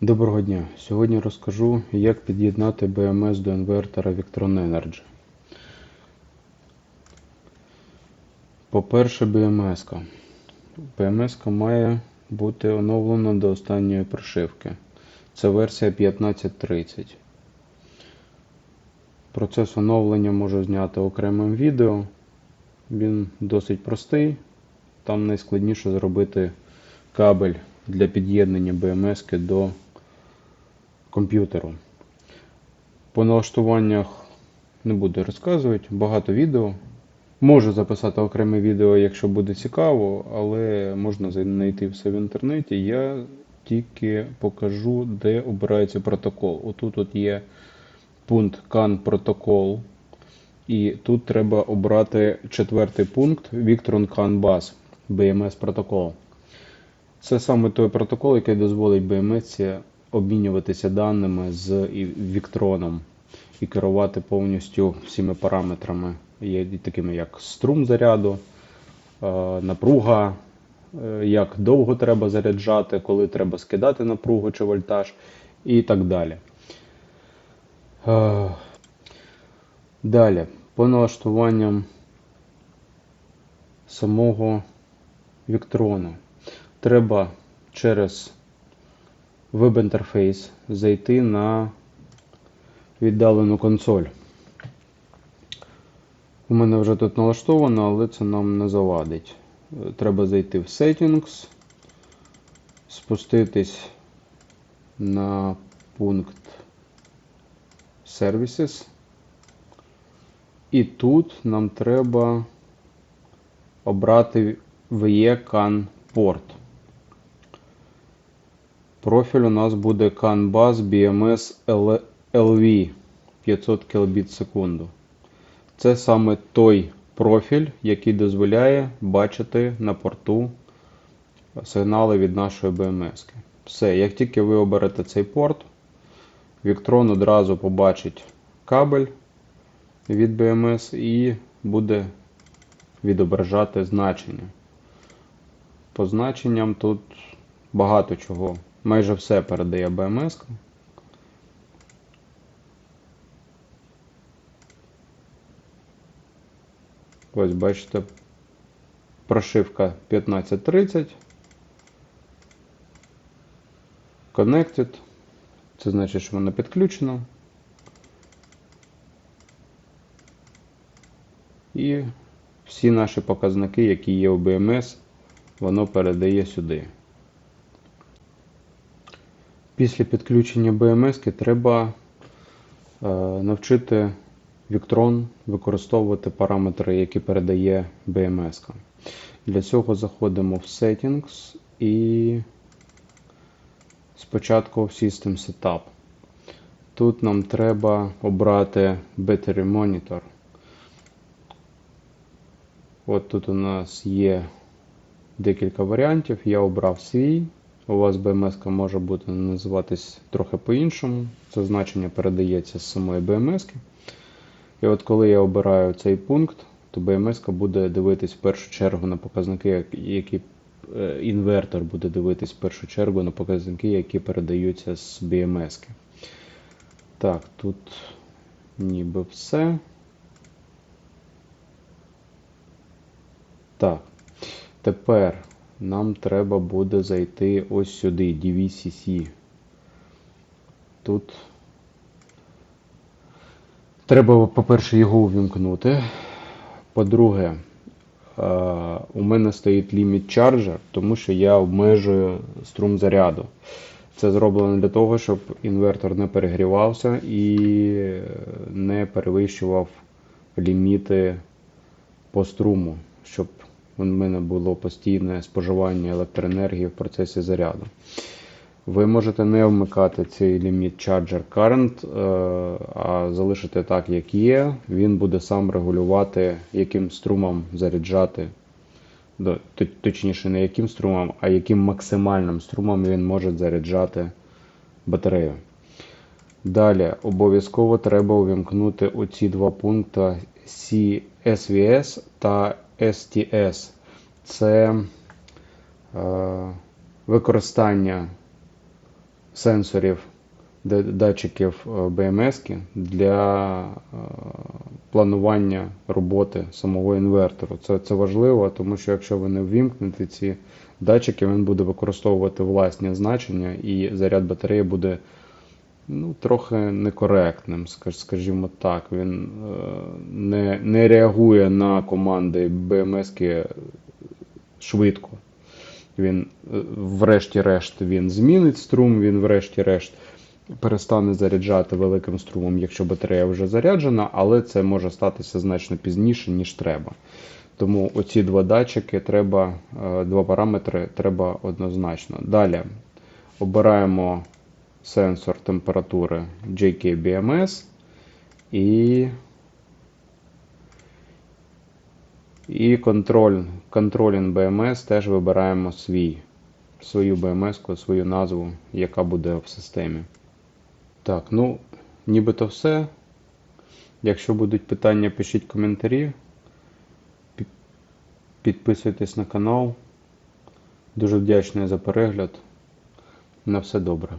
Доброго дня! Сьогодні розкажу, як під'єднати BMS до інвертора Victron Energy. По-перше, BMS. -ка. BMS -ка має бути оновлена до останньої прошивки. Це версія 1530. Процес оновлення можу зняти окремим відео. Він досить простий. Там найскладніше зробити кабель для під'єднання BMS до комп'ютеру. По налаштуваннях не буду розказувати, багато відео. Можу записати окреме відео, якщо буде цікаво, але можна знайти все в інтернеті. Я тільки покажу, де обирається протокол. Отут от є пункт CAN протокол. І тут треба обрати четвертий пункт Victron CAN Bus BMS протокол. Це саме той протокол, який дозволить BMS обмінюватися даними з Віктроном і керувати повністю всіми параметрами, такими як струм заряду, е, напруга, е, як довго треба заряджати, коли треба скидати напругу чи вольтаж і так далі. Е, Далі, по налаштуванням самого Віктрона. Треба через веб-інтерфейс зайти на віддалену консоль. У мене вже тут налаштовано, але це нам не завадить. Треба зайти в Settings, спуститись на пункт Services. І тут нам треба обрати VE CAN порт. Профіль у нас буде CAN Bus BMS LV 500 кбіт секунду. Це саме той профіль, який дозволяє бачити на порту сигнали від нашої BMS. Все, як тільки ви оберете цей порт, Віктрон одразу побачить кабель від BMS і буде відображати значення. По значенням тут багато чого. Майже все передає BMS. Ось бачите, прошивка 1530. Connected. Це значить, що вона підключена. І всі наші показники, які є у BMS, воно передає сюди. Після підключення BMS треба е, навчити Victron використовувати параметри, які передає BMS. -ка. Для цього заходимо в Settings і спочатку в System Setup. Тут нам треба обрати Battery Monitor. От тут у нас є декілька варіантів. Я обрав свій. У вас BMS може бути називатись трохи по-іншому. Це значення передається з самої BMS. -ки. І от коли я обираю цей пункт, то BMS буде дивитись в першу чергу на показники, які е, інвертор буде дивитись в першу чергу на показники, які передаються з BMS. -ки. Так, тут ніби все. Так. Тепер нам треба буде зайти ось сюди, DVCC. Тут треба, по-перше, його увімкнути. По-друге, у мене стоїть ліміт чарджер, тому що я обмежую струм заряду. Це зроблено для того, щоб інвертор не перегрівався і не перевищував ліміти по струму, щоб у мене було постійне споживання електроенергії в процесі заряду. Ви можете не вмикати цей ліміт Charger Current, а залишити так, як є. Він буде сам регулювати, яким струмом заряджати. Точніше, не яким струмом, а яким максимальним струмом він може заряджати батарею. Далі обов'язково треба увімкнути оці два пункти CSVS та STS. Це е, використання сенсорів, датчиків е, BMS для е, планування роботи самого інвертору. Це, це важливо, тому що якщо ви не ввімкнете ці датчики, він буде використовувати власні значення і заряд батареї буде ну, трохи некоректним, скажімо так. Він е, не, не реагує на команди BMS швидко. Він, е, врешті-решт, він змінить струм, він, врешті-решт, перестане заряджати великим струмом, якщо батарея вже заряджена, але це може статися значно пізніше, ніж треба. Тому оці два датчики треба, е, два параметри треба однозначно. Далі обираємо сенсор температури JKBMS і, і контроль, контролінг BMS теж вибираємо свій, свою BMS, свою назву, яка буде в системі. Так, ну, нібито все. Якщо будуть питання, пишіть коментарі. Підписуйтесь на канал. Дуже вдячний за перегляд. На все добре.